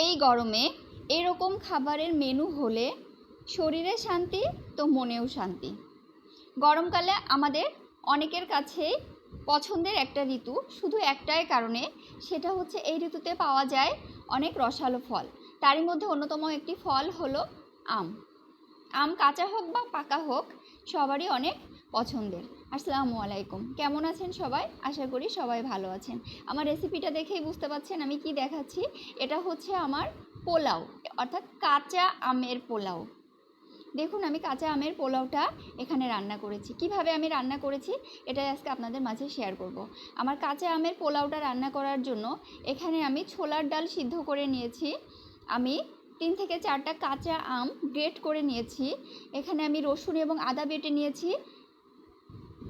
এই গরমে এরকম খাবারের মেনু হলে শরীরে শান্তি, তো মনেও শান্তি। গরমকালে আমাদের অনেকের কাছেই পছন্দের একটা ঋতু, শুধু একটাই কারণে, সেটা হচ্ছে এই ঋতুতে পাওয়া যায় অনেক রসালো ফল। তারই মধ্যে অন্যতম একটি ফল হলো আম। আম কাঁচা হোক বা পাকা হোক, সবারই অনেক পছন্দের। আসসালামু আলাইকুম। কেমন আছেন সবাই? আশা করি সবাই ভালো আছেন। আমার রেসিপিটা দেখেই বুঝতে পারছেন আমি কি দেখাচ্ছি। এটা হচ্ছে আমার পোলাও, অর্থাৎ কাঁচা আমের পোলাও। দেখুন, আমি কাঁচা আমের পোলাওটা এখানে রান্না করেছি। কীভাবে আমি রান্না করেছি, এটাই আজকে আপনাদের মাঝে শেয়ার করব। আমার কাঁচা আমের পোলাওটা রান্না করার জন্য এখানে আমি ছোলার ডাল সিদ্ধ করে নিয়েছি। আমি তিন থেকে চারটা কাঁচা আম গ্রেট করে নিয়েছি। এখানে আমি রসুন এবং আদা বেটে নিয়েছি।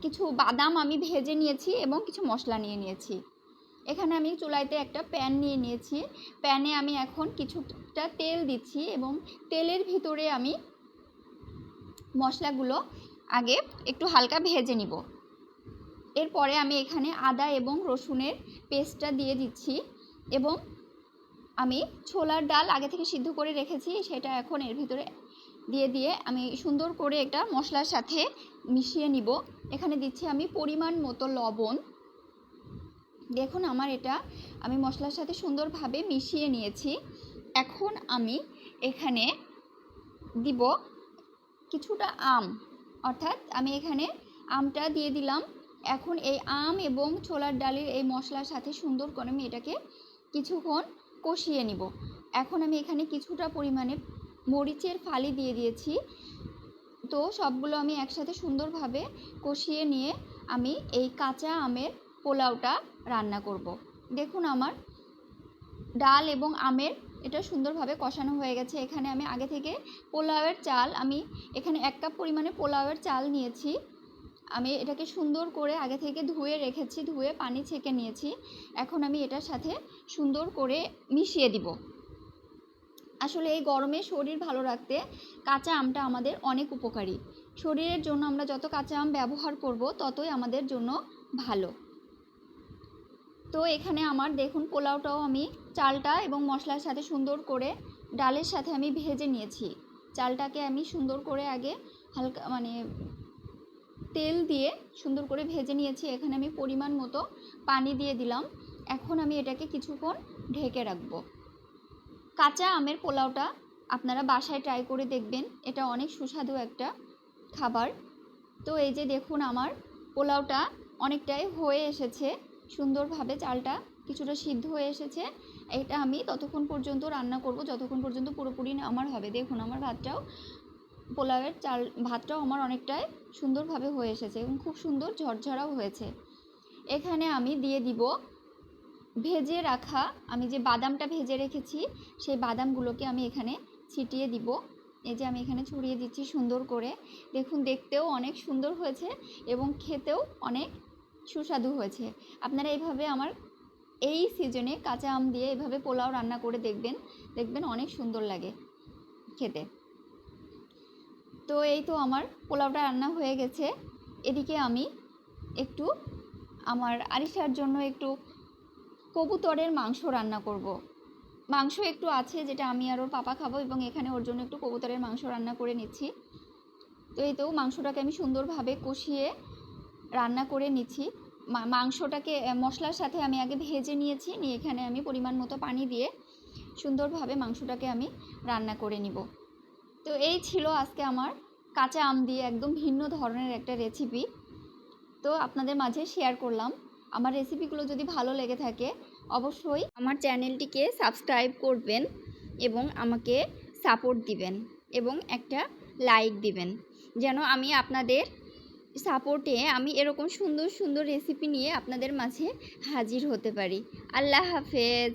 কিছু বাদাম আমি ভেজে নিয়েছি এবং কিছু মশলা নিয়ে নিয়েছি। এখানে আমি চুলাইতে একটা প্যান নিয়ে নিয়েছি। প্যানে আমি এখন কিছুটা তেল দিচ্ছি এবং তেলের ভিতরে আমি মশলাগুলো আগে একটু হালকা ভেজে নিব। এরপরে আমি এখানে আদা এবং রসুনের পেস্টটা দিয়ে দিচ্ছি এবং আমি ছোলার ডাল আগে থেকে সিদ্ধ করে রেখেছি, সেটা এখন এর ভিতরে দিয়ে দিয়ে আমি সুন্দর করে একটা মশলার সাথে মিশিয়ে নিব। এখানে দিচ্ছি আমি পরিমাণ মতো লবণ। দেখুন আমার এটা আমি মশলার সাথে সুন্দরভাবে মিশিয়ে নিয়েছি। এখন আমি এখানে দিব কিছুটা আম। অর্থাৎ আমি এখানে আমটা দিয়ে দিলাম। এখন এই আম এবং ছোলার ডালের এই মশলার সাথে সুন্দর করে আমি এটাকে কিছুক্ষণ কষিয়ে নিব। এখন আমি এখানে কিছুটা পরিমাণে মরিচের ফালি দিয়ে দিয়েছি। তো সবগুলো আমি একসাথে সুন্দরভাবে কষিয়ে নিয়ে আমি এই কাঁচা আমের পোলাওটা রান্না করব। দেখুন আমার ডাল এবং আমের এটা সুন্দরভাবে কষানো হয়ে গেছে। এখানে আমি আগে থেকে পোলাওয়ের চাল আমি এখানে এক কাপ পরিমাণে পোলাওয়ের চাল নিয়েছি। আমি এটাকে সুন্দর করে আগে থেকে ধুয়ে রেখেছি, ধুয়ে পানি ছেঁকে নিয়েছি। এখন আমি এটার সাথে সুন্দর করে মিশিয়ে দিব। আসলে এই গরমে শরীর ভালো রাখতে কাঁচা আমটা আমাদের অনেক উপকারী। শরীরের জন্য আমরা যত কাঁচা আম ব্যবহার করব, ততই আমাদের জন্য ভালো। তো এখানে আমার দেখুন পোলাওটাও আমি চালটা এবং মশলার সাথে সুন্দর করে ডালের সাথে আমি ভেজে নিয়েছি। চালটাকে আমি সুন্দর করে আগে হালকা মানে তেল দিয়ে সুন্দর করে ভেজে নিয়েছি। এখানে আমি পরিমাণ মতো পানি দিয়ে দিলাম। এখন আমি এটাকে কিছুক্ষণ ঢেকে রাখব। কাঁচা আমের পোলাওটা আপনারা বাসায় ট্রাই করে দেখবেন। এটা অনেক সুস্বাদু একটা খাবার। তো এই যে দেখুন আমার পোলাওটা অনেকটাই হয়ে এসেছে। সুন্দরভাবে চালটা কিছুটা সিদ্ধ হয়ে এসেছে। এটা আমি ততক্ষণ পর্যন্ত রান্না করব, যতক্ষণ পর্যন্ত পুরোপুরি আমার হবে। দেখুন আমার ভাতটাও, পোলাওয়ের চাল, ভাতটাও আমার অনেকটাই সুন্দরভাবে হয়ে এসেছে এবং খুব সুন্দর ঝরঝরাও হয়েছে। এখানে আমি দিয়ে দিব ভেজে রাখা, আমি যে বাদামটা ভেজে রেখেছি, সেই বাদামগুলোকে আমি এখানে ছিটিয়ে দিব। এই যে আমি এখানে ছড়িয়ে দিচ্ছি সুন্দর করে। দেখুন, দেখতেও অনেক সুন্দর হয়েছে এবং খেতেও অনেক সুস্বাদু হয়েছে। আপনারা এইভাবে আমার এই সিজনে কাঁচা আম দিয়ে এভাবে পোলাও রান্না করে দেখবেন। দেখবেন অনেক সুন্দর লাগে খেতে। তো এই তো আমার পোলাওটা রান্না হয়ে গেছে। এদিকে আমি একটু আমার আরিশার জন্য একটু কবুতরের মাংস রান্না করব। মাংস একটু আছে, যেটা আমি আর ওর পাপা খাব এবং এখানে ওর জন্য একটু কবুতরের মাংস রান্না করে নিচ্ছি। তো এই তো মাংসটাকে আমি সুন্দরভাবে কষিয়ে রান্না করে নিচ্ছি। মাংসটাকে মশলার সাথে আমি আগে ভেজে নিয়েছি, নিয়ে এখানে আমি পরিমাণ মতো পানি দিয়ে সুন্দরভাবে মাংসটাকে আমি রান্না করে নিব। তো এই ছিল আজকে আমার কাঁচা আম দিয়ে একদম ভিন্ন ধরনের একটা রেসিপি তো আপনাদের মাঝে শেয়ার করলাম। আমার রেসিপিগুলো যদি ভালো লেগে থাকে, অবশ্যই আমার চ্যানেলটিকে সাবস্ক্রাইব করবেন এবং আমাকে সাপোর্ট দিবেন এবং একটা লাইক দিবেন। যেন আমি আপনাদের সাপোর্টে আমি এরকম সুন্দর সুন্দর রেসিপি নিয়ে আপনাদের মাঝে হাজির হতে পারি। আল্লাহ হাফেজ।